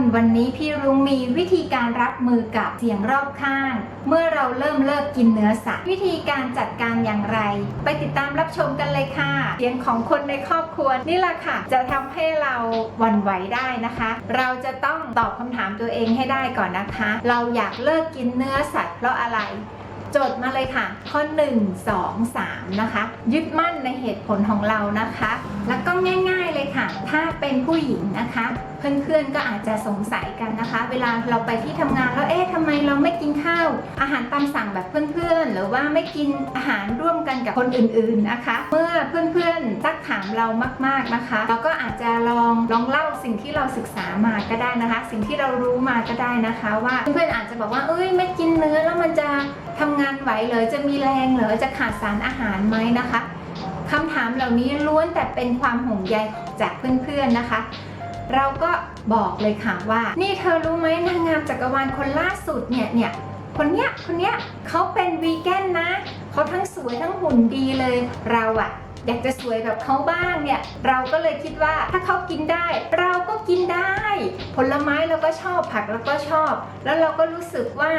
น วันนี้พี่รุ้งมีวิธีการรับมือกับเสียงรอบข้าง เมื่อเราเริ่มเลิกกินเนื้อสัตว์วิธีการจัดการอย่างไร ไปติดตามรับชมกันเลยค่ะ เสียงของคนในครอบครัวนี่แหละค่ะ จะทำให้เราหวั่นไหวได้นะคะ เราจะต้องตอบคำถามตัวเองให้ได้ก่อนนะคะ เราอยากเลิกกินเนื้อสัตว์เพราะอะไร จดมาเลยค่ะ ข้อ 1 2 3 นะคะ ยึดมั่นในเหตุผลของเรานะคะ แล้วก็ง่าย ๆเลยค่ะ ถ้าเป็นผู้หญิงนะคะ เพื่อนๆก็อาจจะสงสัยกันนะคะ เวลาเราไปที่ทำงานแล้วเอ๊ะทำไมเราไม่กินข้าว อาหารตามสั่งแบบเพื่อนๆ หรือว่าไม่กินอาหารร่วมกันกับคนอื่นๆนะคะ เมื่อเพื่อนๆซักถามเรามากๆนะคะ เราก็อาจจะลองลองเล่าสิ่งที่เราศึกษามาก็ได้นะคะ สิ่งที่เรารู้มาก็ได้นะคะ ว่าเพื่อนๆอาจจะบอกว่าเอ้ยไม่กินเนื้อแล้วมันจะทำงานไหวเหรอจะมีแรงเหรอจะขาดสารอาหารไหมนะคะคำถามเหล่านี้ล้วนแต่เป็นความห่วงใยจากเพื่อนๆนะคะ เราก็บอกเลยค่ะว่า นี่เธอรู้ไหมนางงามจักรวาลคนล่าสุดเนี่ยเนี่ยคนเนี้ยคนเนี้ยเขาเป็นวีแกนนะเขาทั้งสวยทั้งหุ่นดีเลยเราอะอยากจะสวยแบบเขาบ้างเนี่ย เราก็เลยคิดว่าถ้าเขากินได้ เราก็กินได้ ผลไม้เราก็ชอบผักเราก็ชอบ แล้วเราก็รู้สึกว่า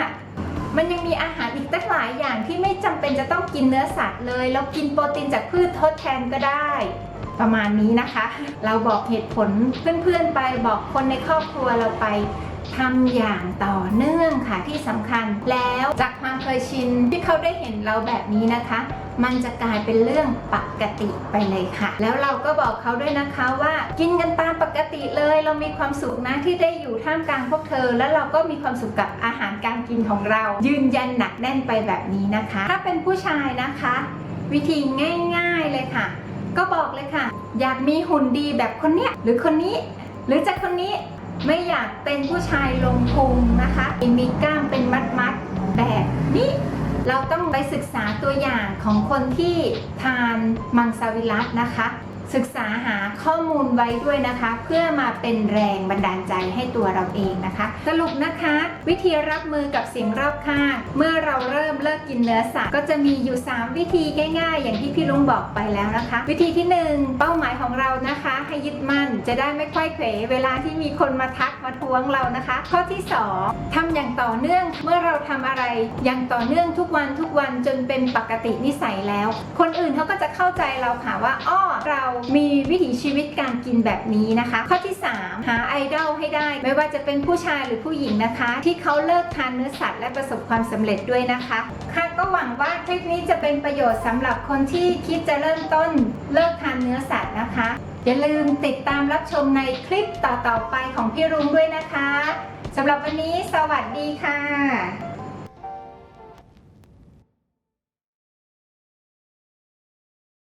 มันยังมีอาหารอีกตั้งหลายอย่างที่ไม่จำเป็นจะต้องกินเนื้อสัตว์เลย แล้วกินโปรตีนจากพืชทดแทนก็ได้ ประมาณนี้นะคะ เราบอกเหตุผลเพื่อนๆไปบอกคนในครอบครัวเราไปทำอย่างต่อเนื่องค่ะที่สำคัญแล้วจากความเคยชินที่เขาได้เห็นเราแบบนี้นะคะ มันจะกลายเป็นเรื่องปกติไปเลยค่ะ แล้วเราก็บอกเขาด้วยนะคะว่ากินกันตามปกติเลย เรามีความสุขนะที่ได้อยู่ท่ามกลางพวกเธอ แล้วเราก็มีความสุขกับอาหารการกินของเรา ยืนยันหนักแน่นไปแบบนี้นะคะ ถ้าเป็นผู้ชายนะคะ วิธีง่าย ๆเลยค่ะ ก็บอกเลยค่ะ อยากมีหุ่นดีแบบคนเนี้ยหรือคนนี้ หรือจะคนนี้ไม่อยากเป็นผู้ชายลงพุงนะคะมีกล้ามเป็นมัดมัดแบบนี้เราต้องไปศึกษาตัวอย่างของคนที่ทานมังสวิรัตนะคะ ศึกษาหาข้อมูลไว้ด้วยนะคะ เพื่อมาเป็นแรงบันดาลใจให้ตัวเราเองนะคะ สรุปนะคะ วิธีรับมือกับสิ่งรอบข้าง เมื่อเราเริ่มเลิกกินเนื้อสัตว์ก็จะมีอยู่ 3 วิธีง่าย ๆ อย่างที่พี่ลุงบอกไปแล้วนะคะ วิธีที่ 1 เป้าหมายของเรานะคะ ให้ยึดมั่นจะได้ไม่ค่อยเขวเวลาที่มีคนมาทักมาทวงเรานะคะ ข้อที่ 2ทำอย่างต่อเนื่องเมื่อเราทำอะไรอย่างต่อเนื่องทุกวันทุกวันจนเป็นปกตินิสัยแล้ว คนอื่นเขาก็จะเข้าใจเราค่ะว่าอ้อเรามีวิถีชีวิตการกินแบบนี้นะคะ ข้อที่ 3 หาไอดอลให้ได้ ไม่ว่าจะเป็นผู้ชายหรือผู้หญิงนะคะ ที่เขาเลิกทานเนื้อสัตว์และประสบความสำเร็จด้วยนะคะค่ะก็หวังว่าคลิปนี้จะเป็นประโยชน์สำหรับคนที่คิดจะเริ่มต้นเลิกทานเนื้อสัตว์นะคะ อย่าลืมติดตามรับชมในคลิปต่อๆไปของพี่รุ้งด้วยนะคะสำหรับวันนี้สวัสดีค่ะ